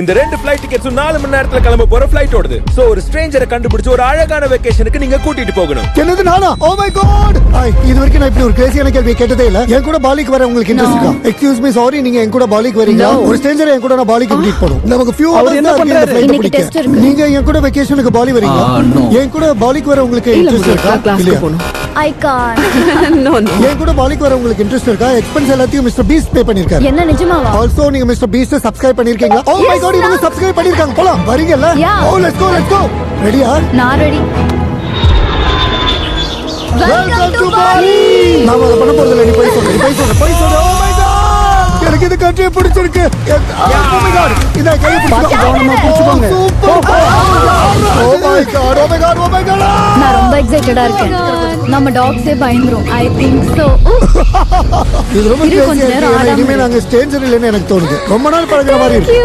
இந்த ரெண்டு ஃபிளைட் டிக்கெட்ஸும் நாலு மணி நேரத்துல கிளம்ப போற ஃபிளைட் ஓடுது. சோ ஒரு ஸ்ட்ரேஞ்சரை கண்டுபிடிச்சு ஒரு அழகான வெக்கேஷனுக்கு நீங்க கூட்டிட்டு போகணும். என்னது நானா? ஓ மை காட் இது வரைக்கும் நான் இப்படி ஒரு கிரேசியான கேள்வி கேட்டதே இல்ல. என் கூட பாலிக்கு வர உங்களுக்கு இன்ட்ரெஸ்ட் இருக்கா? எக்ஸ்கியூஸ் மீ சாரி நீங்க என் கூட பாலிக்கு வரீங்க ஒரு ஸ்ட்ரேஞ்சர் என் கூட நான் பாலிக்கு கூட்டிட்டு போறோம். நமக்கு ஃபியூ அவர் என்ன பண்றாரு? நீங்க என் கூட வெக்கேஷனுக்கு பாலி வரீங்க. என் கூட பாலிக்கு வர உங்களுக்கு இன்ட்ரெஸ்ட் இருக்கா? இல்லையா? ஐ கான் நோ நோ என் கூட பாலிக்கு வர உங்களுக்கு இன்ட்ரெஸ்ட் இருக்கா? எக்ஸ்பென்ஸ் எல்லாத்தையும் மிஸ்டர் பீஸ் பே பண்ணிருக்காரு. என்ன நிஜமாவா? ஆல்சோ நீங்க மிஸ்டர் பீஸ் சப்ஸ்கிரைப் பண்ணிருக்கீங்களா? ஓ மை காட் இவங்க. சப்ஸ்கிரைப் பண்ணிருக்காங்க. போலாம் Yeah. Oh let's go let's go ரெடியா நான் ரெடி வெல்கம் டு பாலி நாம அத பண்ண போறது இல்ல நீ போய் சொல்லு போய் சொல்லு போய் சொல்லு ஓ மை காட் எனக்கு இந்த கண்ட்ரி பிடிச்சிருக்கு ஓ மை காட் இத கையை பிடிச்சு கவனமா பிடிச்சுக்கோங்க ஓ my god oh my god oh my god நான் ரொம்ப எக்ஸைட்டடா இருக்கேன் நம்ம டாக்ஸே பயந்துரும் ஐ திங்க் சோ இது ரொம்ப இனிமே. நாங்க ஸ்டேஞ்சர் இல்லைன்னு எனக்கு தோணுது ரொம்ப நாள் பழகுற மாதிரி இருக்கு